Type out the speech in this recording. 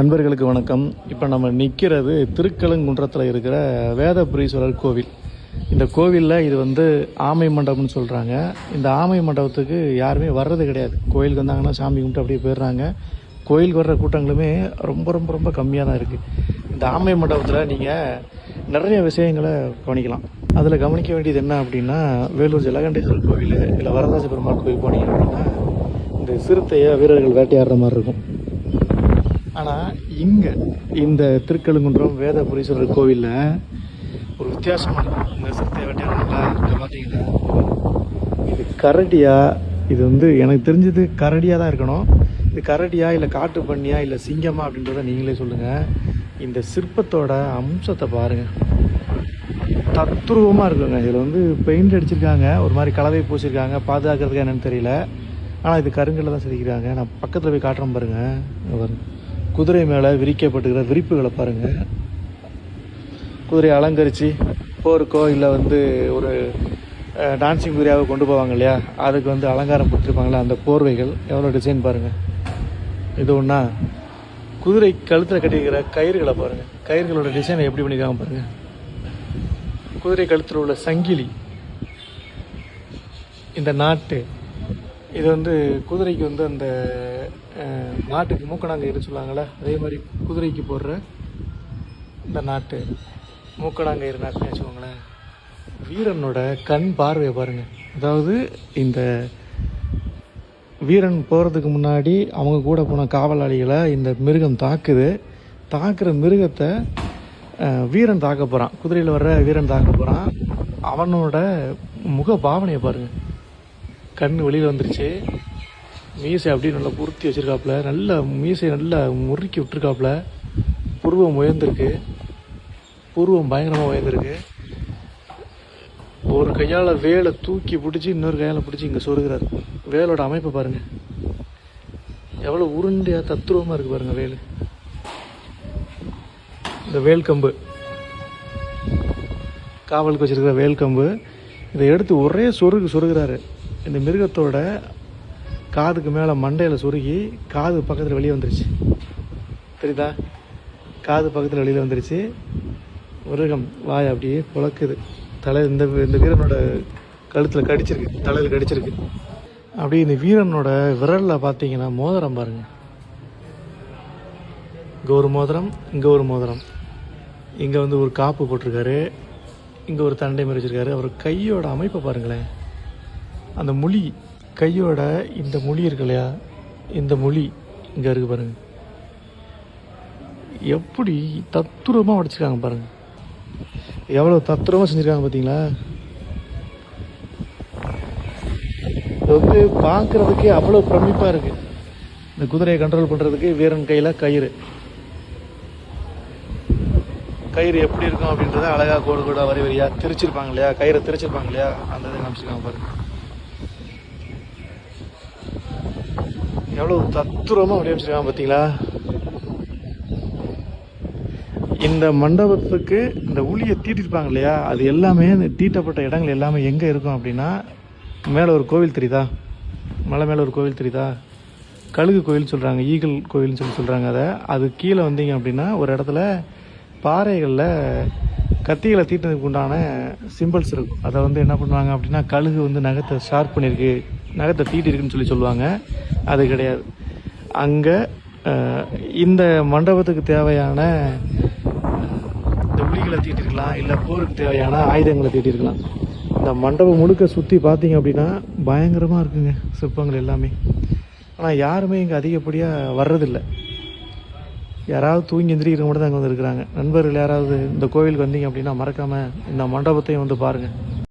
நண்பர்களுக்கு வணக்கம். இப்போ நம்ம நிற்கிறது திருக்கலங்குன்றத்தில் இருக்கிற வேதபுரீஸ்வரர் கோவில். இந்த கோவிலில் இது வந்து ஆமை மண்டபம்னு சொல்கிறாங்க இந்த ஆமை மண்டபத்துக்கு யாருமே வர்றது கிடையாது. கோயிலுக்கு வந்தாங்கன்னா சாமி கும்பிட்டு அப்படியே போயிடுறாங்க. கோயிலுக்கு வர்ற கூட்டங்களுமே ரொம்ப ரொம்ப ரொம்ப கம்மியாக தான் இருக்குது இந்த ஆமை மண்டபத்தில் நீங்கள் நிறைய விஷயங்களை கவனிக்கலாம். அதில் கவனிக்க வேண்டியது என்ன அப்படின்னா வேலூர் ஜலகண்டேஸ்வரர் கோவில் இல்லை வரதாச பெருமாள் கோயில் போனீங்க அப்படின்னா இந்த சிறுத்தையை வீரர்கள் வேட்டையாடுற மாதிரி இருக்கும். ஆனால் இங்கே இந்த திருக்கழுங்குன்றம் வேதபுரீஸ்வரர் கோவிலில் ஒரு வித்தியாசமான இந்த சிறுத்தை வேட்டையாடுறதுல இங்கே பார்த்தீங்கன்னா இது கரடியா? இது வந்து எனக்கு தெரிஞ்சது கரடியாக தான் இருக்கணும். இது கரடியா இல்லை காட்டு பண்ணியா இல்லை சிங்கமா அப்படின்றத நீங்களே சொல்லுங்கள் இந்த சிற்பத்தோட அம்சத்தை பாருங்கள் தத்ரூபமாக இருக்குங்க. இதில் வந்து பெயிண்ட் அடிச்சிருக்காங்க. ஒரு மாதிரி கலவை பூசிருக்காங்க. பாதுகாக்கிறதுக்கு என்னென்னு தெரியல. ஆனால் இது கருங்கல்ல தான் செதுக்கிறாங்க நான் பக்கத்தில் போய் காட்டுறேன் பாருங்கள் பாருங்கள் குதிரை மேலே விரிக்கப்பட்டுக்கிற விரிப்புகளை பாருங்கள் குதிரையை அலங்கரித்து போருக்கோ இல்லை வந்து ஒரு டான்சிங் குதிரையாக கொண்டு போவாங்க இல்லையா? அதுக்கு வந்து அலங்காரம் கொடுத்துருப்பாங்களே அந்த போர்வைகள். எவ்வளோ டிசைன் பாருங்கள் இது ஒன்றா குதிரை கழுத்தில் கட்டியிருக்கிற கயிறுகளை பாருங்கள் கயிறுகளோட டிசைனை எப்படி பண்ணியிருக்காங்க பாருங்கள் குதிரை கழுத்தில் உள்ள சங்கிலி. இந்த நாட்டு இது வந்து குதிரைக்கு வந்து அந்த நாட்டுக்கு மூக்கணாங்கயிறு சொல்லுவாங்கள்ல அதே மாதிரி குதிரைக்கு போடுற இந்த நாட்டு மூக்கணாங்கயிறு நாட்டுன்னு வச்சுக்கோங்களேன். வீரனோட கண் பார்வையை பாருங்க. அதாவது இந்த வீரன் போகிறதுக்கு முன்னாடி அவங்க கூட போன காவலாளிகளை இந்த மிருகம் தாக்குது. தாக்குற மிருகத்தை வீரன் தாக்க போகிறான் குதிரையில் வர்ற வீரன் தாக்க போகிறான் அவனோட முக பாவனையை பாருங்கள் கண் வெளியில் வந்துருச்சு. மீசை அப்படியே நல்லா பொருத்தி வச்சிருக்காப்புல. நல்ல மீசை நல்லா முறுக்கி விட்டுருக்காப்புல. புருவம் உயர்ந்திருக்கு. புருவம் பயங்கரமாக உயர்ந்திருக்கு. ஒரு கையால் வேலை தூக்கி பிடிச்சி இன்னொரு கையால் பிடிச்சி இங்கே சொருகிறார். வேலோட அமைப்பை பாருங்கள் எவ்வளோ உருண்டையாக தத்துருவமாக இருக்குது பாருங்கள் வேல். இந்த வேல் கம்பு. காவலுக்கு வச்சிருக்கிற வேல் கம்பு. இதை எடுத்து ஒரே சொருகு சொருகிறாரு. இந்த மிருகத்தோட காதுக்கு மேலே மண்டையில் சுருகி காது பக்கத்தில் வெளியே வந்துருச்சு. தெரியுதா? காது பக்கத்தில் வெளியில் வந்துருச்சு. மிருகம் வாய் அப்படியே புழக்குது தலை இந்த இந்த வீரனோட கழுத்தில் கடிச்சிருக்கு. தலையில் கடிச்சிருக்கு. அப்படியே இந்த வீரனோட விரலில் பார்த்தீங்கன்னா மோதிரம் பாருங்க. இங்கே ஒரு மோதிரம் இங்கே ஒரு மோதிரம். இங்கே வந்து ஒரு காப்பு போட்டிருக்காரு. இங்கே ஒரு தண்டை மாதிரி வச்சிருக்காரு. அவர் கையோட அமைப்பை பாருங்களேன். அந்த மொழி கையோட இந்த மொழி இருக்கு இல்லையா? இந்த மொழி இங்கே இருக்கு பாருங்க. எப்படி தத்துரமாக உடச்சிருக்காங்க பாருங்க. எவ்வளோ தத்துரமாக செஞ்சுருக்காங்க பார்த்தீங்களா இது வந்து பார்க்குறதுக்கே அவ்வளோ பிரமிப்பாக இருக்கு. இந்த குதிரையை கண்ட்ரோல் பண்ணுறதுக்கு வீரன் கையில் கயிறு. கயிறு எப்படி இருக்கும் அப்படின்றத அழகாக கோடு கோடா வரி வரியாக திரிச்சிருப்பாங்க இல்லையா? கயிறை திரிச்சிருப்பாங்க இல்லையா? அந்த இதை காமிச்சிருக்காங்க பாருங்கள் எவ்வளோ தத்துரமாக வடிவமைச்சிருக்காங்க பார்த்தீங்களா இந்த மண்டபத்துக்கு இந்த ஊழியை தீட்டிருப்பாங்க இல்லையா? அது எல்லாமே இந்த தீட்டப்பட்ட இடங்கள் எல்லாமே எங்கே இருக்கும் அப்படின்னா மேலே ஒரு கோவில் தெரியுதா? மலை மேலே ஒரு கோவில் தெரியுதா? கழுகு கோவில் சொல்கிறாங்க ஈகிள் கோவில்னு சொல்லி சொல்கிறாங்க அதை. அது கீழே வந்தீங்க அப்படின்னா ஒரு இடத்துல பாறைகளில் கத்திகளை தீட்டினதுக்கு உண்டான சிம்பிள்ஸ் இருக்கும். அதை வந்து என்ன பண்ணுவாங்க அப்படின்னா கழுகு வந்து நகத்தை ஷார்ப் பண்ணியிருக்கு நகத்தை தீட்டிருக்குன்னு சொல்லி சொல்லுவாங்க. அது கிடையாது. அங்கே இந்த மண்டபத்துக்கு தேவையான இந்த உளிகளை தீட்டிருக்கலாம் இல்லை போருக்கு தேவையான ஆயுதங்களை தீட்டிருக்கலாம் இந்த மண்டபம் முழுக்க சுற்றி பார்த்தீங்க அப்படின்னா பயங்கரமாக இருக்குங்க சிற்பங்கள் எல்லாமே. ஆனால் யாருமே இங்கே அதிகப்படியாக வர்றதில்லை. யாராவது தூங்கி எந்திரிக்கிற மட்டும் தான் அங்கே வந்து இருக்கிறாங்க. நண்பர்கள் யாராவது இந்த கோவிலுக்கு வந்தீங்க அப்படின்னா மறக்காமல் இந்த மண்டபத்தையும் வந்து பாருங்கள்